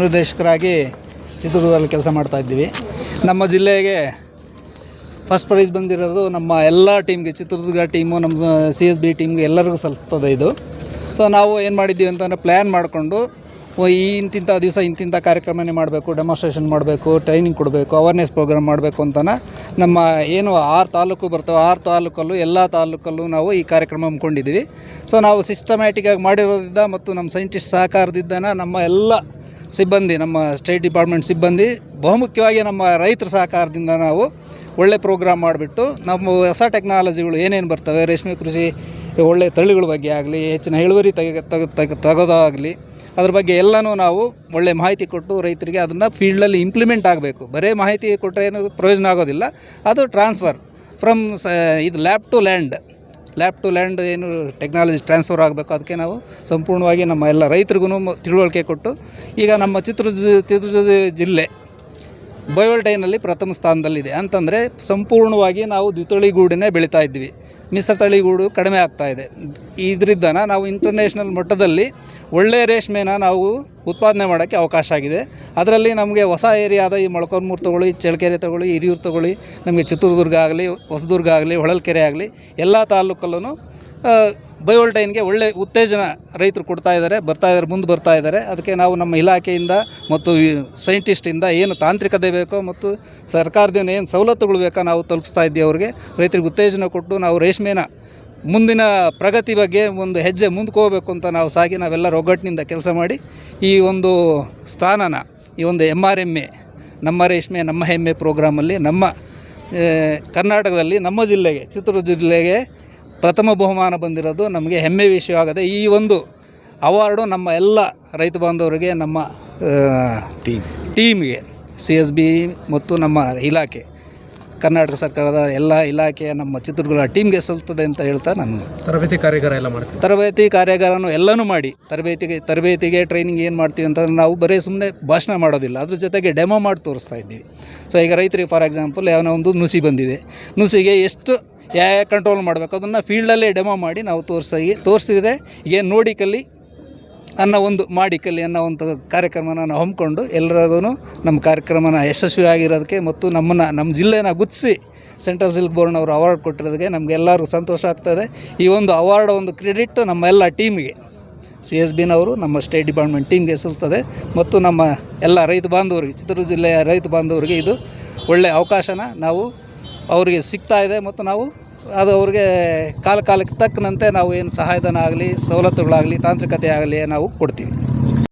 ಉಪನಿರ್ದೇಶಕರಾಗಿ ಚಿತ್ರದುರ್ಗದಲ್ಲಿ ಕೆಲಸ ಮಾಡ್ತಾ ಇದ್ದೀವಿ. ನಮ್ಮ ಜಿಲ್ಲೆಗೆ ಫಸ್ಟ್ ಪ್ರೈಸ್ ಬಂದಿರೋದು ನಮ್ಮ ಎಲ್ಲ ಟೀಮ್ಗೆ ಚಿತ್ರದುರ್ಗ ಟೀಮು ನಮ್ಮ ಸಿ ಎಸ್ ಬಿ ಟೀಮ್ಗೆ ಎಲ್ಲರಿಗೂ ಸಲ್ಲಿಸ್ತದೆ ಇದು. ಸೊ ನಾವು ಏನು ಮಾಡಿದ್ದೀವಿ ಅಂತಂದರೆ ಪ್ಲ್ಯಾನ್ ಮಾಡಿಕೊಂಡು ಈ ಇಂತಿಂಥ ದಿವಸ ಇಂತಿಂಥ ಕಾರ್ಯಕ್ರಮನೇ ಮಾಡಬೇಕು ಡೆಮಾನ್ಸ್ಟ್ರೇಷನ್ ಮಾಡಬೇಕು ಟ್ರೈನಿಂಗ್ ಕೊಡಬೇಕು ಅವೇರ್ನೆಸ್ ಪ್ರೋಗ್ರಾಮ್ ಮಾಡಬೇಕು ಅಂತನ ನಮ್ಮ ಏನು ಆರು ತಾಲೂಕು ಬರ್ತವೆ, ಆರು ತಾಲೂಕಲ್ಲೂ, ಎಲ್ಲ ತಾಲೂಕಲ್ಲೂ ನಾವು ಈ ಕಾರ್ಯಕ್ರಮ ಹಮ್ಮಿಕೊಂಡಿದ್ದೀವಿ. ಸೊ ನಾವು ಸಿಸ್ಟಮ್ಯಾಟಿಕ್ ಆಗಿ ಮಾಡಿರೋದ್ರಿಂದ ಮತ್ತು ನಮ್ಮ ಸೈಂಟಿಸ್ಟ್ ಸಹಕಾರದಿಂದನ ನಮ್ಮ ಎಲ್ಲ ಸಿಬ್ಬಂದಿ, ನಮ್ಮ ಸ್ಟೇಟ್ ಡಿಪಾರ್ಟ್ಮೆಂಟ್ ಸಿಬ್ಬಂದಿ, ಬಹುಮುಖ್ಯವಾಗಿ ನಮ್ಮ ರೈತರ ಸಹಕಾರದಿಂದ ನಾವು ಒಳ್ಳೆ ಪ್ರೋಗ್ರಾಮ್ ಮಾಡಿಬಿಟ್ಟು ನಮ್ಮ ಹೊಸ ಟೆಕ್ನಾಲಜಿಗಳು ಏನೇನು ಬರ್ತವೆ, ರೇಷ್ಮೆ ಕೃಷಿ, ಒಳ್ಳೆ ತಳಿಗಳ ಬಗ್ಗೆ ಆಗಲಿ, ಹೆಚ್ಚಿನ ಇಳುವರಿ ತೆಗೆ ತೆಗೆ ತೆಗೆ ತೆಗೋದಾಗಲಿ ಅದ್ರ ಬಗ್ಗೆ ಎಲ್ಲನೂ ನಾವು ಒಳ್ಳೆ ಮಾಹಿತಿ ಕೊಟ್ಟು ರೈತರಿಗೆ ಅದನ್ನು ಫೀಲ್ಡಲ್ಲಿ ಇಂಪ್ಲಿಮೆಂಟ್ ಆಗಬೇಕು. ಬರೇ ಮಾಹಿತಿ ಕೊಟ್ಟರೆ ಏನು ಪ್ರಯೋಜನ ಆಗೋದಿಲ್ಲ. ಅದು ಟ್ರಾನ್ಸ್ಫರ್ ಫ್ರಮ್ ಸ, ಇದು lab to land lab to land ಏನು ಟೆಕ್ನಾಲಜಿ ಟ್ರಾನ್ಸ್ಫರ್ ಆಗಬೇಕು ಅದಕ್ಕೆ ನಾವು ಸಂಪೂರ್ಣವಾಗಿ ನಮ್ಮ ಎಲ್ಲ ರೈತರಿಗೂ ತಿಳುವಳಿಕೆ ಕೊಟ್ಟು ಈಗ ನಮ್ಮ ಚಿತ್ರದುರ್ಗ ಚಿತ್ರದುರ್ಗ ಜಿಲ್ಲೆ ಬಯೋಲ್ಟೈನಲ್ಲಿ ಪ್ರಥಮ ಸ್ಥಾನದಲ್ಲಿದೆ. ಅಂತಂದರೆ ಸಂಪೂರ್ಣವಾಗಿ ನಾವು ದ್ವಿತಳಿಗೂಡನ್ನೇ ಬೆಳೀತಾ ಇದ್ವಿ ಮಿಶ್ರತಳಿಗೂಡು ಕಡಿಮೆ ಆಗ್ತಾ ಇದೆ. ಇದರಿಂದ ನಾವು ಇಂಟರ್ನ್ಯಾಷನಲ್ ಮಟ್ಟದಲ್ಲಿ ಒಳ್ಳೆಯ ರೇಷ್ಮೆನ ನಾವು ಉತ್ಪಾದನೆ ಮಾಡೋಕ್ಕೆ ಅವಕಾಶ ಆಗಿದೆ. ಅದರಲ್ಲಿ ನಮಗೆ ಹೊಸ ಏರಿಯಾದ ಈ ಮೊಳಕಾಲ್ಮೂರು ತಗೊಳ್ಳಿ, ಚಳ್ಳಕೆರೆ ತಗೊಳ್ಳಿ, ಹಿರಿಯೂರು ತಗೊಳ್ಳಿ, ನಮಗೆ ಚಿತ್ರದುರ್ಗ ಆಗಲಿ, ಹೊಸದುರ್ಗ ಆಗಲಿ, ಹೊಳಲ್ಕೆರೆ ಆಗಲಿ ಎಲ್ಲ ತಾಲೂಕಲ್ಲೂ ಬಯೋಲ್ಟೈನ್ಗೆ ಒಳ್ಳೆ ಉತ್ತೇಜನ ರೈತರು ಕೊಡ್ತಾ ಇದ್ದಾರೆ, ಬರ್ತಾ ಇದ್ದಾರೆ, ಮುಂದೆ ಬರ್ತಾ ಇದ್ದಾರೆ. ಅದಕ್ಕೆ ನಾವು ನಮ್ಮ ಇಲಾಖೆಯಿಂದ ಮತ್ತು ಸೈಂಟಿಸ್ಟಿಂದ ಏನು ತಾಂತ್ರಿಕತೆ ಬೇಕೋ ಮತ್ತು ಸರ್ಕಾರದಿಂದ ಏನು ಸವಲತ್ತುಗಳು ಬೇಕೋ ನಾವು ತಲುಪಿಸ್ತಾ ಇದ್ದೀವಿ ಅವ್ರಿಗೆ, ರೈತರಿಗೆ ಉತ್ತೇಜನ ಕೊಟ್ಟು ನಾವು ರೇಷ್ಮೆನ ಮುಂದಿನ ಪ್ರಗತಿ ಬಗ್ಗೆ ಒಂದು ಹೆಜ್ಜೆ ಮುಂದ್ಕೋಬೇಕು ಅಂತ ನಾವು ಸಾಗಿ ನಾವೆಲ್ಲ ಒಗ್ಗಟ್ಟಿನಿಂದ ಕೆಲಸ ಮಾಡಿ ಈ ಒಂದು ಸ್ಥಾನನ ಈ ಒಂದು ಎಂ ಆರ್ ಎಂ ಎ ನಮ್ಮ ರೇಷ್ಮೆ ನಮ್ಮ ಹೆಮ್ಮೆ ಪ್ರೋಗ್ರಾಮಲ್ಲಿ ನಮ್ಮ ಕರ್ನಾಟಕದಲ್ಲಿ ನಮ್ಮ ಜಿಲ್ಲೆಗೆ ಚಿತ್ರದುರ್ಗ ಜಿಲ್ಲೆಗೆ ಪ್ರಥಮ ಬಹುಮಾನ ಬಂದಿರೋದು ನಮಗೆ ಹೆಮ್ಮೆ ವಿಷಯವಾಗದೆ ಈ ಒಂದು ಅವಾರ್ಡು ನಮ್ಮ ಎಲ್ಲ ರೈತ ಬಾಂಧವರಿಗೆ ನಮ್ಮ ಟೀಮ್ ಟೀಮ್ಗೆ ಸಿ ಎಸ್ ಬಿ ಮತ್ತು ನಮ್ಮ ಇಲಾಖೆ. ಕರ್ನಾಟಕ ಸರ್ಕಾರದ ಎಲ್ಲ ಇಲಾಖೆಯ ನಮ್ಮ ಚಿತ್ರದುರ್ಗ ಟೀಮ್ಗೆ ಸಲ್ತದೆ ಅಂತ ಹೇಳ್ತಾ ನಾನು ತರಬೇತಿ ಕಾರ್ಯಾಗಾರ ಎಲ್ಲ ಮಾಡ್ತೀವಿ ತರಬೇತಿ ಕಾರ್ಯಾಗಾರನು ಎಲ್ಲನೂ ಮಾಡಿ ತರಬೇತಿಗೆ ತರಬೇತಿಗೆ ಟ್ರೈನಿಂಗ್ ಏನು ಮಾಡ್ತೀವಿ ಅಂತಂದ್ರೆ ನಾವು ಬರೀ ಸುಮ್ಮನೆ ಭಾಷಣ ಮಾಡೋದಿಲ್ಲ ಅದ್ರ ಜೊತೆಗೆ ಡೆಮೋ ಮಾಡಿ ತೋರಿಸ್ತಾ ಇದ್ದೀವಿ. ಸೊ ಈಗ ರೈತರಿಗೆ ಫಾರ್ ಎಕ್ಸಾಂಪಲ್ ಯಾವನೋ ಒಂದು ನುಸಿ ಬಂದಿದೆ. ನುಸಿಗೆ ಎಷ್ಟು ಯಾವ ಕಂಟ್ರೋಲ್ ಮಾಡಬೇಕು ಅದನ್ನು ಫೀಲ್ಡಲ್ಲೇ ಡೆಮೋ ಮಾಡಿ ನಾವು ತೋರಿಸಿ ತೋರಿಸಿದ್ರೆ ಏನು ನೋಡಿ ಕಲಿ ಅನ್ನೋ ಒಂದು ಮಾಡಿ ಕಲಿ ಅನ್ನೋ ಒಂದು ಕಾರ್ಯಕ್ರಮನ ನಾವು ಹಮ್ಮಿಕೊಂಡು ಎಲ್ಲರಿಗೂ ನಮ್ಮ ಕಾರ್ಯಕ್ರಮನ ಯಶಸ್ವಿಯಾಗಿರೋದಕ್ಕೆ ಮತ್ತು ನಮ್ಮನ್ನು, ನಮ್ಮ ಜಿಲ್ಲೆನ ಗುತ್ಸಿ ಸೆಂಟ್ರಲ್ ಸಿಲ್ಕ್ ಬೋರ್ಡ್ ಅವರು ಅವಾರ್ಡ್ ಕೊಟ್ಟಿರೋದಕ್ಕೆ ನಮಗೆಲ್ಲರೂ ಸಂತೋಷ ಆಗ್ತದೆ. ಈ ಒಂದು ಅವಾರ್ಡ್ ಒಂದು ಕ್ರೆಡಿಟ್ ನಮ್ಮ ಎಲ್ಲ ಟೀಮ್ಗೆ, ಸಿ ಎಸ್ ಬಿನವರು ನಮ್ಮ ಸ್ಟೇಟ್ ಡಿಪಾರ್ಟ್ಮೆಂಟ್ ಟೀಮ್ಗೆ ಸಲ್ತದೆ ಮತ್ತು ನಮ್ಮ ಎಲ್ಲ ರೈತ ಬಾಂಧವರಿಗೆ, ಚಿತ್ರದುರ್ಗ ಜಿಲ್ಲೆಯ ರೈತ ಬಾಂಧವರಿಗೆ ಇದು ಒಳ್ಳೆಯ ಅವಕಾಶನ ನಾವು ಅವರಿಗೆ ಸಿಗ್ತಾ ಇದೆ ಮತ್ತು ನಾವು ಅದು ಅವ್ರಿಗೆ ಕಾಲ ಕಾಲಕ್ಕೆ ತಕ್ಕನಂತೆ ನಾವು ಏನು ಸಹಾಯಧನ ಆಗಲಿ ಸವಲತ್ತುಗಳಾಗಲಿ ತಾಂತ್ರಿಕತೆ ಆಗಲಿ ನಾವು ಕೊಡ್ತೀವಿ.